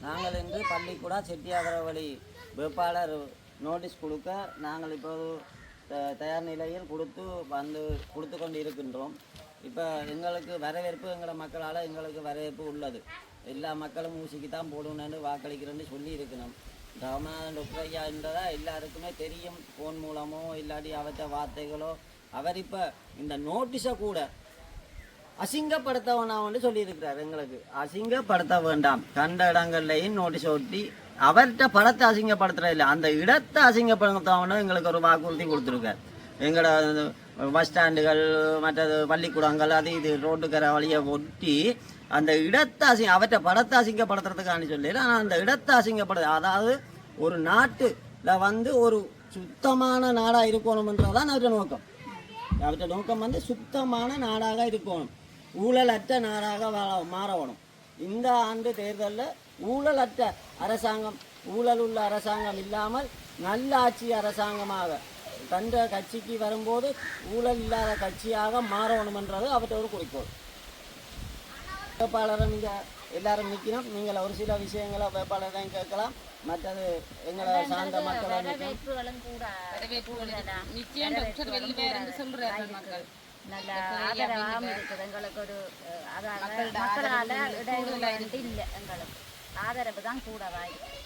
நாங்கள் இன்று பள்ளிக்கூட செட்டியாதரவழி வேட்பாளர் நோட்டீஸ் கொடுக்க நாங்கள் இப்போது த- தயார் நிலையில் கொடுத்து வந்து கொடுத்து கொண்டு இருக்கின்றோம் இப்போ எங்களுக்கு வரவேற்பு எங்களோட மக்களால் எங்களுக்கு வரவேற்பு உள்ளது. எல்லா மக்களும் ஊசிக்கு தான் போடணும்னு வாக்களிக்கிறேன்னு சொல்லி இருக்கணும் ராமநாதன் ஒப்பையான்றதா எல்லாருக்குமே தெரியும். ஃபோன் மூலமோ இல்லாட்டி அவற்ற வார்த்தைகளோ. அவர் இப்போ இந்த நோட்டீஸை கூட அசிங்கப்படுத்த வேணாம்னு சொல்லியிருக்கிறார் எங்களுக்கு. அசிங்கப்படுத்த வேண்டாம் கண்ட இடங்கள்லையும் நோட்டீஸ் ஒட்டி அவர்கிட்ட படத்தை அசிங்கப்படுத்துறது இல்லை. அந்த இடத்தை அசிங்கப்படுத்தவனும் எங்களுக்கு ஒரு வாக்குறுதி கொடுத்துருக்கார். எங்களோட பஸ் ஸ்டாண்டுகள் மற்றது பள்ளிக்கூடங்கள் அது இது ரோட்டுக்கரை வழியை ஒட்டி அந்த இடத்தை அசிங்க அவற்றை படத்தை அசிங்கப்படுத்துறதுக்காண்டி சொல்லி ஆனால் அந்த இடத்தை அசிங்கப்படுது அதாவது ஒரு நாட்டில் வந்து ஒரு சுத்தமான நாடாக இருக்கணும்ன்றதான் அவற்றை நோக்கம். அவற்றை நோக்கம் வந்து சுத்தமான நாடாக இருக்கணும். ஊழலற்ற நாடாக வாழ மாறணும் இந்த ஆண்டு தேர்தலில் ஊழலற்ற அரசாங்கம் ஊழல் உள்ள அரசாங்கம் இல்லாமல் நல்ல ஆட்சி அரசாங்கமாக தந்த கட்சிக்கு வரும்போது ஊழல் இல்லாத கட்சியாக மாறணும்ன்றது அவற்றை ஒரு குறிக்கோள். வேட்பாளரை நீங்கள் எல்லாரும் நிற்கணும் நீங்கள் ஒரு சில விஷயங்களை வேட்பாளரையும் கேட்கலாம். மற்றது எங்களை சார்ந்த மக்களை. நிச்சயம் சொல்றார்கள் மக்கள். நல்ல ஆதரவாகவும் இருக்குது எங்களுக்கு ஒரு அதாவது மக்களால வந்து இல்லை எங்களுக்கு ஆதரவு தான் கூடவா இருக்கு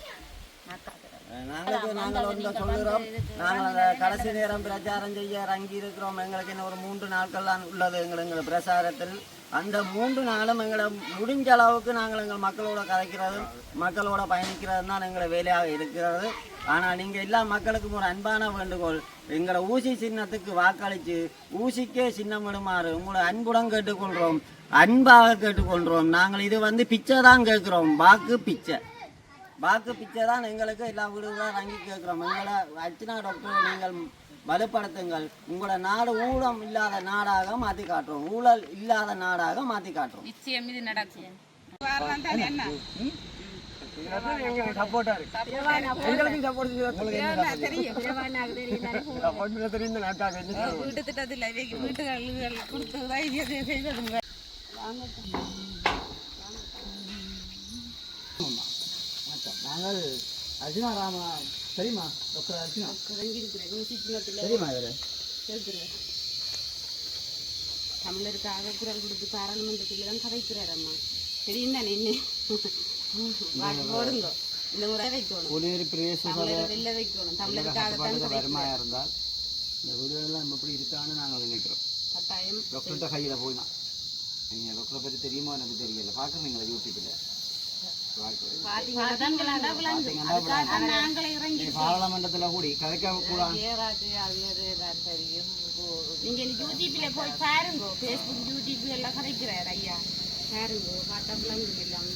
மக்கள் நாங்களுக்கு நாங்கள் ஒன்று சொல்கிறோம் நாங்கள் அந்த கடைசி நேரம் பிரச்சாரம் செய்ய இறங்கி இருக்கிறோம் எங்களுக்கு இன்னும் ஒரு மூன்று நாட்கள் தான் உள்ளது எங்கள் எங்கள் பிரச்சாரத்தில். அந்த மூன்று நாளும் எங்களை முடிஞ்ச அளவுக்கு நாங்கள் எங்கள் மக்களோட கதைக்கிறதும் மக்களோட பயணிக்கிறது தான் எங்களை வேலையாக இருக்கிறது. ஆனால் நீங்கள் எல்லா மக்களுக்கும் ஒரு அன்பான வேண்டுகோள். எங்களை ஊசி சின்னத்துக்கு வாக்களித்து ஊசிக்கே சின்னம் விடுமாறு உங்களை அன்புடன் கேட்டுக்கொள்கிறோம். அன்பாக கேட்டுக்கொள்கிறோம். நாங்கள் இது வந்து பிச்சை தான் கேட்குறோம். வாக்கு பிச்சை. வாக்கு பிச்சை தான் எங்களுக்கு எல்லா வீடுகளும் வாங்கி கேட்குறோம். எங்களை அர்ச்சனா டாக்டர் நீங்கள் வலுப்படுத்துங்கள். உங்களோட நாடு ஊழம் இல்லாத நாடாக மாற்றி காட்டுறோம் ஊழல் இல்லாத நாடாக மாற்றி காட்டுறோம் நிச்சயம் இது நடக்கும். வீட்டு திட்டத்தில் வீட்டுகள் கொடுத்து தான் இது செய்ததுங்க நாங்கள் அர்ஜுனா ராமா தெரியுமா? டாக்டர் அர்ஜுனா? தெரியுமா இவர்? தமிழருக்காக குரல் கொடுத்து பாராளுமன்றத்தில் தான் கதைக்கிறார் அம்மா. தெரியும் தானே என்ன போடுங்க. இந்த முறை வைக்கணும். புலியரி பிரதேச வெளில வைக்கணும். தமிழருக்காக தான் வருமானம் இருந்தால் இந்த வீடுகள்லாம் எப்படி இருக்கான்னு நாங்கள் நினைக்கிறோம். கட்டாயம் டாக்டர்கிட்ட கையில் போய் தான். நீங்கள் டாக்டரை பற்றி தெரியுமா எனக்கு தெரியல. பார்க்குறீங்களா யூடியூப்பில் பாத்தீங்கன்னா அதுக்காக நாங்களே இறங்கி கூடி கதைக்க கூட நீங்க யூடியூப்ல போய் பாருங்க ஃபேஸ்புக் யூடியூப் எல்லாம் கதைக்கிறார் ஐயா பாருங்க பார்த்தா விளங்கும் எல்லாம்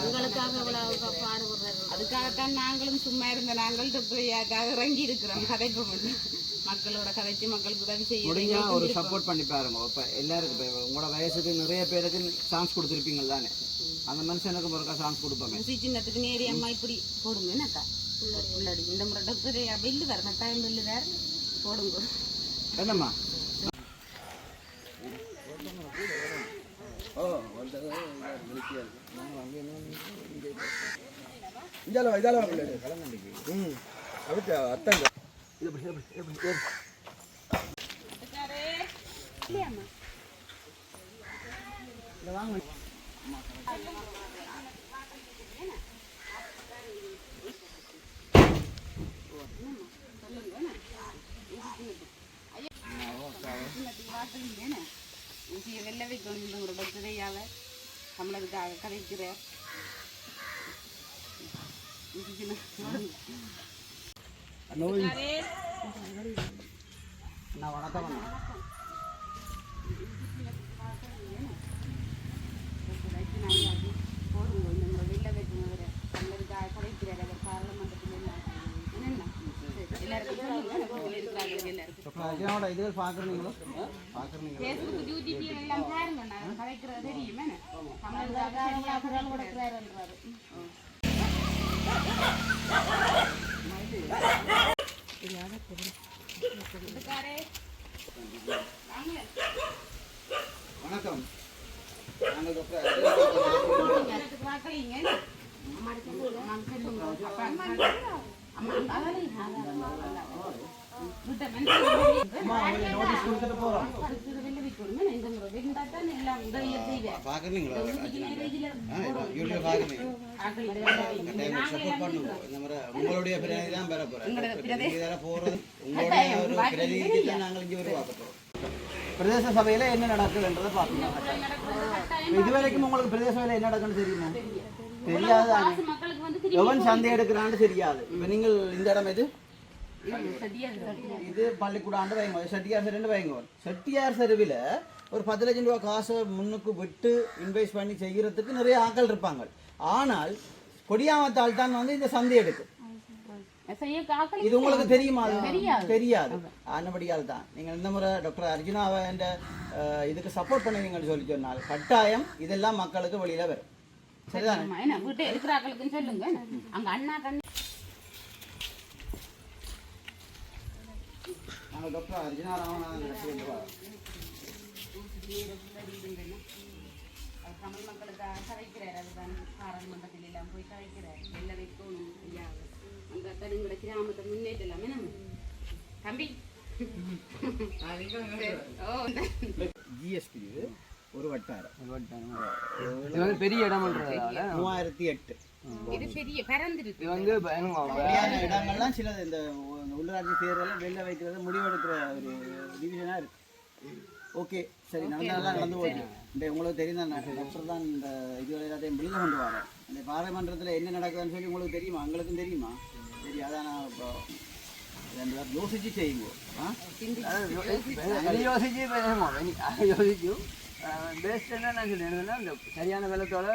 உங்களுக்காக இவ்வளவு பாடுபடுறது அதுக்காகத்தான் நாங்களும் சும்மா இருந்த நாங்கள் டாக்டர் இறங்கி இருக்கிறோம் கதைப்போம் மக்களோட கதைச்சு மக்களுக்கு உதவி செய்ய முடிஞ்சா ஒரு சப்போர்ட் பண்ணி பாருங்க. இப்ப எல்லாருக்கும் உங்களோட வயசுக்கு நிறைய பேருக்கு சான்ஸ் கொடுத்துருப்பீங்க தானே அந்த மனுஷனுக்கு ஒருக்கா சான்ஸ் கொடுப்பாங்க. சின்னத்துக்கு நேரி அம்மா இப்படி போடுங்க என்னக்கா? உள்ளடி இந்த முறை டாக்டர் பில்லு வேற கட்டாயம் பில்லு வேற போடுங்க. என்னம்மா? இதால இதால. ம் அப்படியா அத்தான் இது எப்படி எப்படி எப்படி ஏறு. ஊசியை வெளில வைக்கணும் இந்த ஒரு தமிழருக்காக கதைக்கிறார் ஊசி நான் வணக்கம் அண்ணா. போடுங்க இந்த முறை வெளில வைக்கணும் அவரை தமிழருக்காக கதைக்கிறார் அவர் பார்லமெண்டத்தில் எல்லாம் என்னென்ன எல்லாருக்கும் சொல்லுங்க எனக்கு இருக்கிறாங்க எல்லாருக்கும் டாக்டர் அர்ஜுனாவோட இதுகள் பார்க்குறீங்களோ பார்க்குறீங்களா ஃபேஸ்புக் யூடியூப் எல்லாம் பாருங்க நான் கதைக்கிறது தெரியும் என்ன தமிழருக்காக சரியா குரல் கொடுக்கிறாருன்றாரு வணக்கம் நாங்கள் டாக்டர் அர்ஜுனா எனக்கு பார்க்கலீங்க அம்மாடி அம்மாவுக்கு சொல்லுங்க அப்பா அம்மா உங்களுடைய பிரதிநிதி தான் பெற உங்களுடைய ஒரு பிரதிநிதி தான் நாங்கள் இங்கே பிரதேச சபையில் என்ன நடக்குதுன்றதை பார்க்கணும் இதுவரைக்கும் உங்களுக்கு பிரதேச சபையில் என்ன நடக்குன்னு தெரியுமா தெரியாது. எவன் சந்தை எடுக்கிறான்னு தெரியாது. இப்போ நீங்கள் இந்த இடம் எது? இது பள்ளிக்கூடாண்டு வைங்க செட்டியார் செருன்னு வைங்க செட்டியார் செருவில் ஒரு பத்து லட்சம் ரூபா காசை முன்னுக்கு விட்டு இன்வெஸ்ட் பண்ணி செய்கிறதுக்கு நிறைய ஆட்கள் இருப்பாங்க. ஆனால் கொடியாமத்தால் தான் வந்து இந்த சந்தை எடுக்கும் இது உங்களுக்கு தெரியுமா? தெரியாது. அன்னபடியால் தான். நீங்கள் இந்த முறை டாக்டர் அர்ஜுனாவை என்ற இதுக்கு சப்போர்ட் பண்ணுவீங்கன்னு சொல்லி சொன்னால் கட்டாயம் இதெல்லாம் மக்களுக்கு வெளியில வரும். சரிதானே? வீட்டை இருக்கிறாக்களுக்கும் சொல்லுங்க. அங்க அண்ணா டாக்டர் அர்ஜுனா சொல்லிட்டு வரோம். அவர் தமிழ் மக்களுக்காக கதைக்கிறார் அதுதான் பாராளுமன்றத்தில் எல்லாம் போய் கதைக்கிறார் எல்லாம் வைக்கணும் ஐயா அந்த தனிங்கட கிராமத்தை முன்னேற்றலாமே நம்ம தம்பி ஓ ஜிஎஸ்பி ஒரு வட்டாரம் இது வந்து பெரிய இடம்ன்றதால மூவாயிரத்தி எட்டு இது பெரிய பரந்துருக்கு இது வந்து அப்படியான இடங்கள்லாம் சில இந்த உ- உள்ளாட்சி தேர்தலில் வெளில வைக்கிறது முடிவெடுக்கிற ஒரு டிவிஷனாக இருக்கு. ஓகே சரி நடந்ததெல்லாம் நடந்து இந்த உங்களுக்கு தெரியும் தான் டாக்டர் தான் இந்த இது எல்லாத்தையும் வெளியில் கொண்டு வரேன். இந்த பாராளுமன்றத்தில் என்ன நடக்குதுன்னு சொல்லி உங்களுக்கு தெரியுமா? எங்களுக்கும் தெரியுமா? சரி அதான் நான் இப்போ ரெண்டு பேரும் யோசிச்சு செய்யுங்க. யோசிச்சு யோசிச்சு. பெஸ்ட் என்ன நான் சொல்லிடுறேன்னா இந்த சரியான வெள்ளத்தோட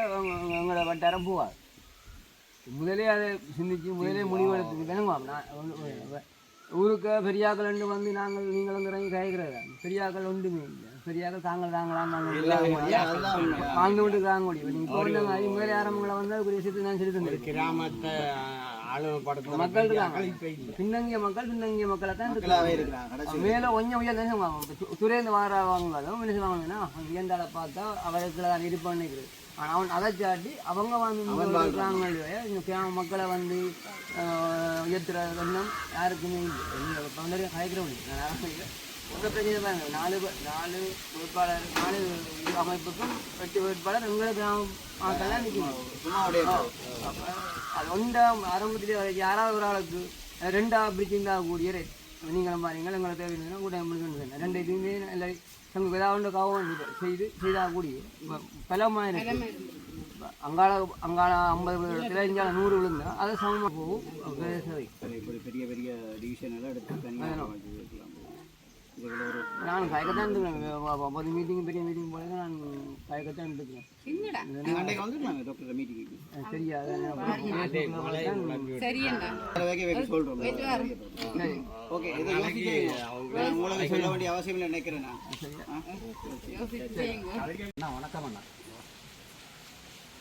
உங்களோட வட்டாரம் போவார் முதலே அதை சிந்திச்சு முதலே முடிவெடுத்து வேணுமா ஊருக்கு பெரியாக்கள் ரெண்டு வந்து நாங்கள் நீங்களும் இறங்கி கேட்கிறதா பெரியாக்கள் ஒன்றுமே இல்லை. பெரியாக்கள் தாங்கள் தாங்களாம். வாழ்ந்து விட்டு தாங்க முடியும். இப்போ வந்து மாதிரி முதலே ஆரம்பங்களை வந்து ஒரு விஷயத்தை நான் கிராமத்தை ஆளுமைப்படுத்த மக்கள் இருக்காங்க பின்னங்கிய மக்கள் பின்னங்கிய மக்களை தான் இருக்காங்க. மேல கொஞ்சம் உயர் தேசம் வாங்க துறைந்து வாரவங்களும் என்ன இயந்தால பார்த்தா அவருக்கு தான் இருப்பான்னு ஆனால் அவன் அதை சாட்டி அவங்க வந்து கிராம மக்களை வந்து உயர்த்துற எண்ணம் யாருக்குமே இல்லை. கலைக்கிறவங்க உங்கள் பிரச்சனை பாருங்க நாலு நாலு வேட்பாளர் நாலு அமைப்புக்கும் எட்டு வேட்பாளர். எங்களை கிராம மக்கள்லாம் நிற்கணும் சும்மாவுடைய அப்ப அது ஒன்றாம் ஆரம்பத்திலே யாராவது ஒரு ஆளுக்கு ரெண்டா பிரிச்சிருந்தா கூடிய ரேட் நீங்களும் பாருங்கள் எங்களை தேவைன்னா கூட முடிக்கணும் ரெண்டு இதுவுமே இல்லை தங்களுக்கு ஏதாவது ஒன்று காவம் செய்து செய்தால் கூடிய பலமாக இருக்கு அங்காள அங்காள ஐம்பது விழுத்துல இங்கால நூறு விழுந்தா அது சமமாக போகும். பெரிய பெரிய டிவிஷன் எல்லாம் எடுத்து தனியாக வைக்கலாம் இதுல ஒரு நான் பயக்கத்தான் இருந்துக்கிறேன் ஒரு மீட்டிங் பெரிய மீட்டிங் போல நான் பயக்கத்தான் இருந்துக்கிறேன் சின்னடா டாக்டர் சொல்ல வேண்டிய அவசியம் இல்லை நினைக்கிறேன் நான் வணக்கம் அண்ணா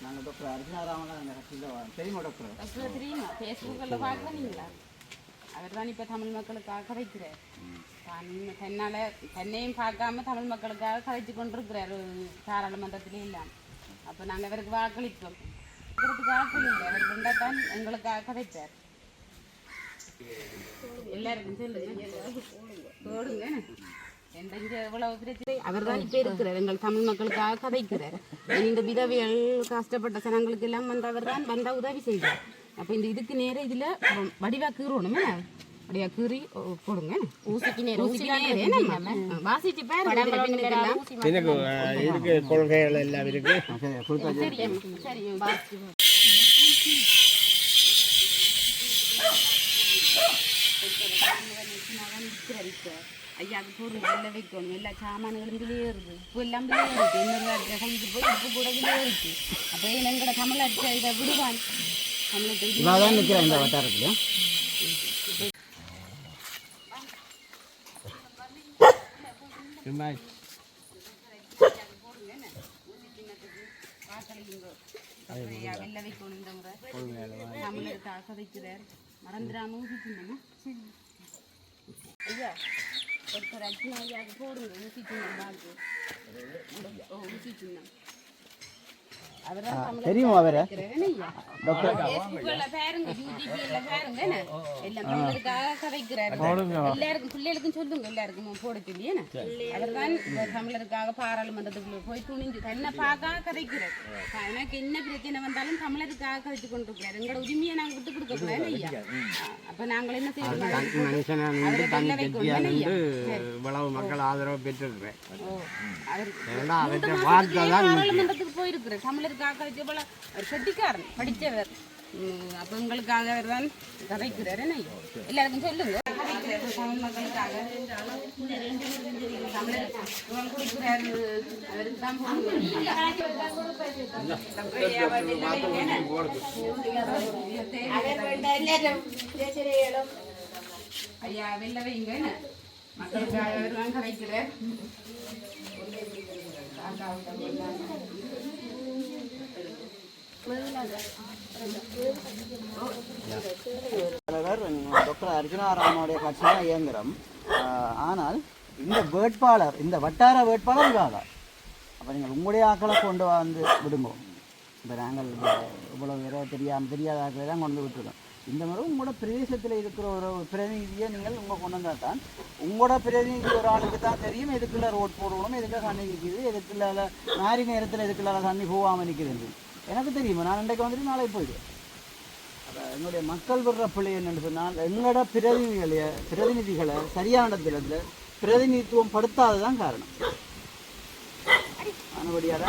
நாங்கள் டாக்டர் அர்ஜுனா ராமன் தெரியுமா டாக்டர் தெரியுமா ஃபேஸ்புக்கில் பார்க்குறீங்களா அவர் தான் இப்போ தமிழ் மக்களுக்காக கதைக்கிறார் தன்னால் தன்னையும் பார்க்காம தமிழ் மக்களுக்காக கதைச்சு கொண்டிருக்கிறார் பாராளுமன்றத்திலே இல்லாம அப்போ நாங்கள் அவருக்கு வாக்களிப்போம் இருக்கிறதுக்கு அவர் இருந்தால் எங்களுக்காக கதைச்சார் எல்லாருக்கும் சொல்லுங்க போடுங்க அவர் தான் இப்போ இருக்கிறார் எங்கள் தமிழ் மக்களுக்காக கதைக்கிறார் இந்த விதவியல் கஷ்டப்பட்ட ஜனங்களுக்கு எல்லாம் வந்து அவர் தான் வந்தா உதவி செய்கிறார் அப்போ இந்த இதுக்கு நேரம் இதில் வடிவா வடிவா கீறி போடுங்க ஊசிக்கு நேரம் ஊசிக்கு நேரம் வாசிச்சு பாருங்க இதுக்கு இருக்கு கொள்கைகள் எல்லாம் இருக்கு. சரி. சரி வாசிச்சு ஐயாவுக்கு பொருள் எல்லாம் வைக்கணும். எல்லா சாமான்களும் இதுலேயே இருக்குது உப்பு எல்லாம் இருக்குது இன்னொரு இது போய் உப்பு கூட இதுலேயே இருக்குது அப்போ எங்கட தமிழ் அடிச்ச இதை விடுவான். தான் நிற்கிறேன் இந்த வட்டாரத்தில். ஐயா வெள்ளை வைக்கணும் இந்த முறை தமிழுக்காக கதைக்கிறார் மறந்துடாம ஊசிச்சுண்ணா ஐயா ஒருத்தர் அர்ச்சனா ஐயாவுக்கு போடுங்க. ஊசிச்சுண்ணா பாக்கு ஓ எல்லாருக்கும் பிள்ளைகளுக்கும் சொல்லுங்க எல்லாருக்கும் போட சொல்லி தமிழருக்காக பாராளுமன்றத்துக்குள்ள போய் துணிஞ்சு தன்னை பார்க்க கதைக்கிறார். எனக்கு என்ன பிரச்சனை வந்தாலும் தமிழருக்காக கதைச்சு கொண்டு இருக்கிறார் எங்களோட உரிமையை நாங்க விட்டு கொடுக்க கூடாது ஐயா. அப்ப நாங்கள் என்ன செய்யணும் மக்கள் ஆதரவு பெற்றிருக்கிறேன். ஓ, அவர் ஏன்னா எங்களுக்காக அவற்றை மாசத்துக்கு போல அவர் செட்டிக்காரன் படித்தவர் உம், அப்ப எங்களுக்காக அவர் தான் கதைக்கிறார் என்ன எல்லாருக்கும் சொல்லுங்க மக்களுக்காக குடிக்கிறார் அவருக்கு தான் ஐயா வெளில வைங்க மக்களுக்காக அவர் தான் கதைக்கிறார் தலைவர் டாக்டர் அர்ஜுனாராமனுடைய கட்சி தான் ஆனால் இந்த வேட்பாளர் இந்த வட்டார வேட்பாளர் இவாதா அப்போ நீங்கள் உங்களுடைய ஆக்களை கொண்டு வந்து விடுங்க. இப்போ நாங்கள் இவ்வளோ வேற தெரியாமல் தெரியாத ஆக்களை தான் கொண்டு விட்டுருக்கோம். இந்த மாதிரி உங்களோட பிரதேசத்தில் இருக்கிற ஒரு பிரதிநிதியை நீங்கள் உங்கள் கொண்டு வந்தால் தான் உங்களோட பிரதிநிதி ஒரு ஆளுக்கு தான் தெரியும். எதுக்குள்ள ரோட் போடணும் எதுக்குள்ள தண்ணி நிற்கிது எதுக்குள்ள மாறி நேரத்தில் எதுக்குள்ள தண்ணி போகாமல் நிற்குது எனக்கு தெரியுமா? நான் இன்றைக்கு வந்துட்டு நாளைக்கு போயிடுவேன் அப்ப என்னுடைய மக்கள் விடுற பிள்ளை என்னன்னு சொன்னால் எங்களோட பிரதிநிதிகளை பிரதிநிதிகளை சரியான இடத்துல பிரதிநிதித்துவம் படுத்தாததான் காரணம். ஆனபடியால்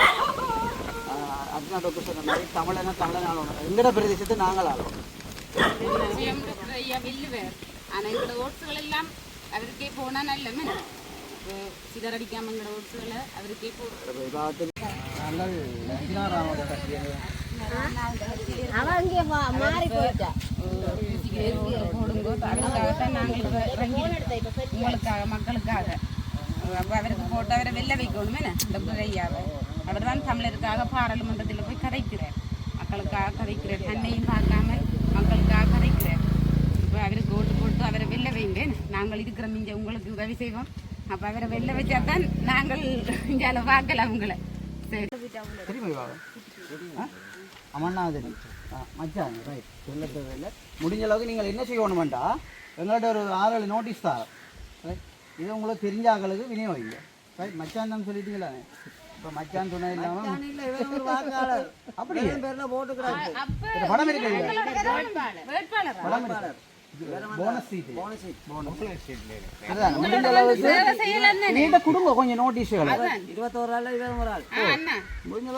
அர்ஜுனா டாக்டர் சொன்ன மாதிரி தமிழன தமிழன் ஆளணும் எங்களோட பிரதேசத்தை நாங்கள் ஆளணும் நிச்சயம் டாக்டர் ஐயா வெல்லுவார் ஆனா எங்களோட ஓட்ஸுகள் எல்லாம் அவருக்கே போனா நல்லமே சிதறடிக்காம எங்களோட ஓட்ஸுகளை அவருக்கே போ உங்களுக்காக மக்களுக்காக அவருக்கு போட்டு அவரை வெல்ல வைக்கணுமே இந்த ஐயாவை அவர் தான் தமிழருக்காக பாராளுமன்றத்தில் போய் கதைக்கிறார் மக்களுக்காக கதைக்கிறார் தன்னையும் பார்க்காம மக்களுக்காக கதைக்கிறார் இப்போ அவருக்கு ஓட்டு போட்டு அவரை வெளில வைங்க. நாங்கள் இருக்கிற மிஞ்ச உங்களுக்கு உதவி செய்வோம். அப்போ அவரை வெளில வச்சா தான் நாங்கள் இங்கே பார்க்கலாம் உங்களை. தெரியுமா விவாதம் ஆ? அமன்னா தெரியும் ஆ மச்சான் ரைட் சொல்ல தேவையில்லை முடிஞ்ச அளவுக்கு நீங்கள் என்ன செய்யணுமெண்டா? எங்கள்கிட்ட ஒரு ஆறு நோட்டீஸ் தான் ரைட் இது உங்களுக்கு தெரிஞ்ச ஆக்களுக்கு விநியோகிங்க ரைட் மச்சான் தான் சொல்லிட்டீங்களா? இப்போ மச்சான் துணை இல்லாமல் இல்லை இவன் ஒரு வாக்காளர். அப்படியே? பேரில் போட்டுக்கிறாங்க. படம் இருக்கு வேட்பாளர். படம் இருக்கு குடும்ப கொஞ்சம் நோட்டீஸுகளை இருபத்தோரு ஆள் ஒரு ஆள். ஆ, அண்ணா.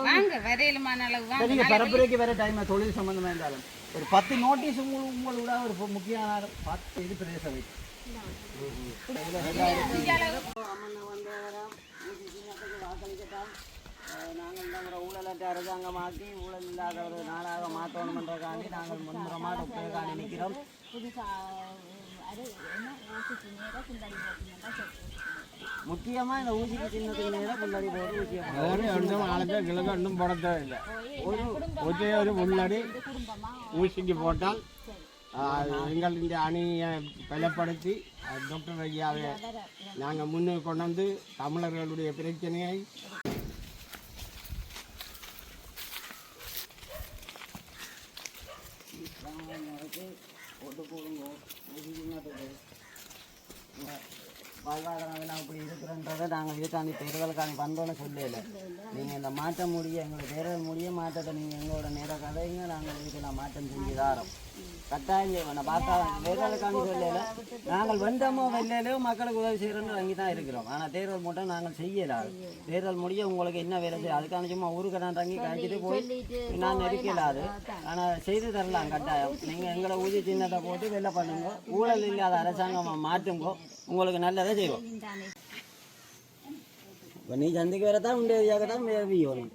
வாங்க வரையிலுமான அளவு. வாங்க சரிங்க பரப்புரைக்கு வேற டைம் தொழில் சம்பந்தமா இருந்தாலும். ஒரு பத்து நோட்டீஸ் உங்களுக்கு உங்களோட ஒரு முக்கியமான ஆள். பத்து இது பிரதேச வைத்து நாங்கள் இந்த ஊழலற்ற அரசாங்கமாக்கி ஊழல் இல்லாத ஒரு நாளாக மாற்றணுன்றக்காண்டி நாங்கள் முன்முறமாக டாக்டருக்காண்டி நிற்கிறோம் முக்கியமாக இந்த ஊசிக்கு சின்னத்துக்கு நேரம் முன்னாடி போட்டு ஊசியை ஒன்றும் ஆளுக்கு கிழக்கு ஒன்றும் போட தேவையில்லை ஒரு ஒரே ஒரு முன்னாடி ஊசிக்கு போட்டால் எங்கள் இந்த அணியை பலப்படுத்தி டாக்டர் ஐயாவை நாங்கள் முன்னே கொண்டு வந்து தமிழர்களுடைய பிரச்சனையை போட்டு போடுங்க ஊசி சின்னத்துக்கு வாழ்வாதாரம் எல்லாம் இப்படி இருக்கிறன்றதை நாங்கள் இதுக்காண்டி தேர்தலுக்காண்டி வந்தோன்னு சொல்லல நீங்கள் இந்த மாற்றம் முடிய எங்களுக்கு தேர்தல் முடிய மாற்றத்தை நீங்கள் எங்களோட நேர கதைங்க நாங்கள் இதுக்கு நான் மாற்றம் செஞ்சு தாரோம். கட்டாயம் செய்வோம் பார்த்தா தேர்தலுக்காண்டி சொல்லல. நாங்கள் வந்தோமோ வெள்ளையிலோ மக்களுக்கு உதவி செய்கிறோன்னு வாங்கி தான் இருக்கிறோம். ஆனால் தேர்தல் மட்டும் நாங்கள் செய்யலாது தேர்தல் முடிய உங்களுக்கு என்ன வேலை செய்யும் அதுக்கான சும்மா ஊருக்கு நான் தங்கி கழிச்சிட்டு போய் நான் நெருக்கலாது. ஆனால் செய்து தரலாம் கட்டாயம். நீங்கள் எங்களை ஊதி சின்னத்தை போட்டு வெளில பண்ணுங்க. ஊழல் இல்லாத அரசாங்கம் மாற்றுங்கோ. உங்களுக்கு நல்லதை செய்வோம். இப்போ நீ சந்தைக்கு வரதான் உண்டியாக தான் வேணும்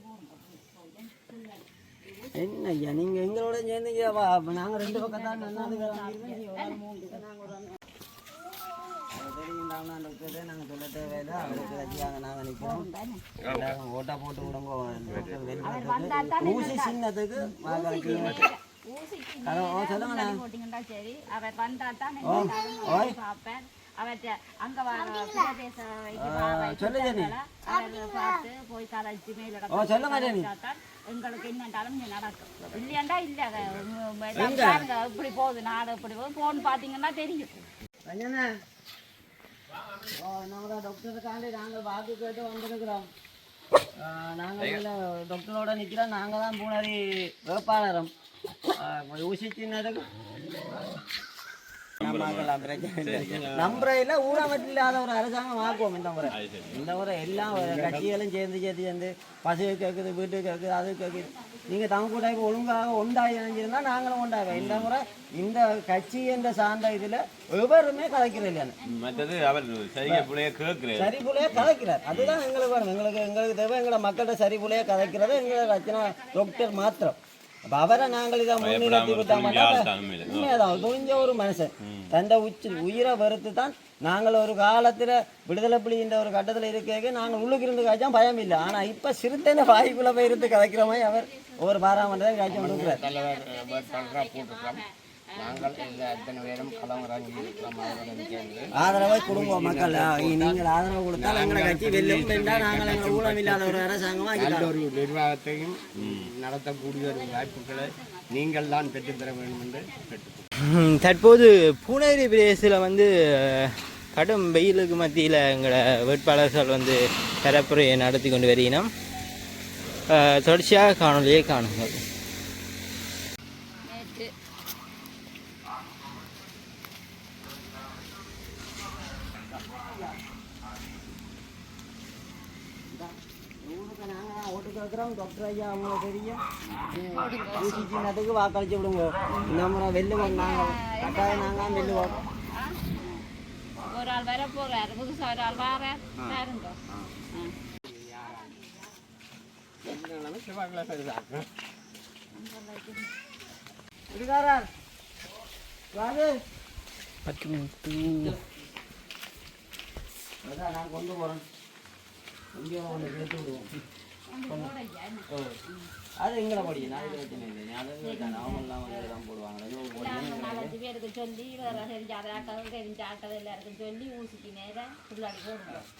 என்ன ஐயா நீங்கள் எங்களோட சேர்ந்து இங்க வா நாங்கள் ரெண்டு பக்கம் தான் நாங்கள் சொல்ல தேவையில்லை. அவருக்கு வச்சியாங்க நாங்கள் நிற்கிறோம் ஓட்டா போட்டு விடுங்க. ஊசி சின்னத்துக்கு வாக்களிக்கிறோம் ஹலோ ஓ சொல்லுங்கண்ணா. போட்டீங்கன்னா சரி. அவர் தான் பார்ப்பேன். அவற்றை அங்க பிரதேச பார்த்து போய் மேலிட எங்களுக்கு என்னண்டாலும் இங்க நடக்கும். இல்லையாண்டா இல்ல அதை, இப்படி போகுது நாடு இப்படி போகுது போன் பாத்தீங்கன்னா தெரியும். நம்ம டாக்டருக்காண்டி நாங்கள் வாக்கு கேட்டு வந்திருக்கிறோம். நாங்கள் டாக்டரோட நிற்கிறோம் நாங்கள் தான் பூனரி வேட்பாளரும். ஊசி சின்னதுக்கு நம்பாக்கலாம் பிரச்சனை இல்லை நம்புறையில் ஊழமற்ற இல்லாத ஒரு அரசாங்கம் ஆக்குவோம் இந்த முறை. இந்த முறை எல்லா கட்சிகளும் சேர்ந்து பசு கேட்குது வீட்டு கேட்குது அது கேட்குது நீங்கள் தமிழ் ஒழுங்காக நினைஞ்சிருந்தா நாங்களும் உண்டாக இந்த முறை இந்த கட்சி என்ற சார்ந்த இதில் எவருமே கலைக்கிறது இல்லைன்னு. சரி புள்ளைய கதைக்கிறார் அதுதான் எங்களுக்கு வேணும் எங்களுக்கு எங்களுக்கு தேவை எங்களை மக்கள்கிட்ட சரி புள்ளைய கதைக்கிறது எங்களை ரச்சனா டாக்டர் மாத்திரம். அவரை நாங்கள் இதை முன்னிறுத்தி மாட்டோம் உண்மையாதான் துணிஞ்ச ஒரு மனுஷன் தந்த உச்சி உயிரை வெறுத்து தான் நாங்கள் ஒரு காலத்தில் விடுதலை புலின்ற ஒரு கட்டத்தில் இருக்க நாங்கள் உள்ளுக்கு இருந்து காய்ச்சோம் பயம் இல்லை ஆனால் இப்போ சிறுத்தைன வாய்க்குள்ளே போய் இருந்து கதைக்கிற மாதிரி அவர் ஒவ்வொரு பாராமன்றதை காய்ச்சல் கொடுக்குறார் ஆதரவை கொடுங்க மக்கள். நீங்கள் ஆதரவு கொடுத்தால் எங்களை கட்சி வெல்லும் வென்றால் நாங்கள் எங்கள் ஊழல் இல்லாத ஒரு அரசாங்கமாக ஒரு நிர்வாகத்தையும் நடத்தக்கூடிய ஒரு வாய்ப்புகளை நீங்கள் தான் பெற்றுத்தர வேண்டும் என்று தற்போது பூனேரி பிரதேசத்தில் வந்து கடும் வெயிலுக்கு மத்தியில் எங்களோட வேட்பாளர்கள் வந்து பரப்புரையை நடத்தி கொண்டு வருகிறோம் தொடர்ச்சியாக காணொலியை காணுங்கள். கேட்குறோம் டாக்டர் ஐயா அவங்களுக்கு தெரியும் சின்னத்துக்கு வாக்களிச்சு விடுங்க நம்ம வெல்லுவோம் நாங்கள் கட்டாயம் நாங்கள் வெல்லுவோம் ஒரு ஆள் வர போறாரு புதுசா ஒரு ஆள் வர பாருங்க அதான் நான் கொண்டு போகிறேன் இங்கே ஒன்று சேர்த்து விடுவோம். அது எங்களை படிக்கும் நான் இது பிரச்சனை இல்லை அது கேட்டாங்க வந்து தான் போடுவாங்க. நாலஞ்சு பேருக்கு சொல்லி வேற தெரிஞ்ச ஆட்கள் தெரிஞ்ச ஆட்கள் எல்லாருக்கும் சொல்லி ஊசிக்கு நேரம் பிள்ளாடி போடுவோம்.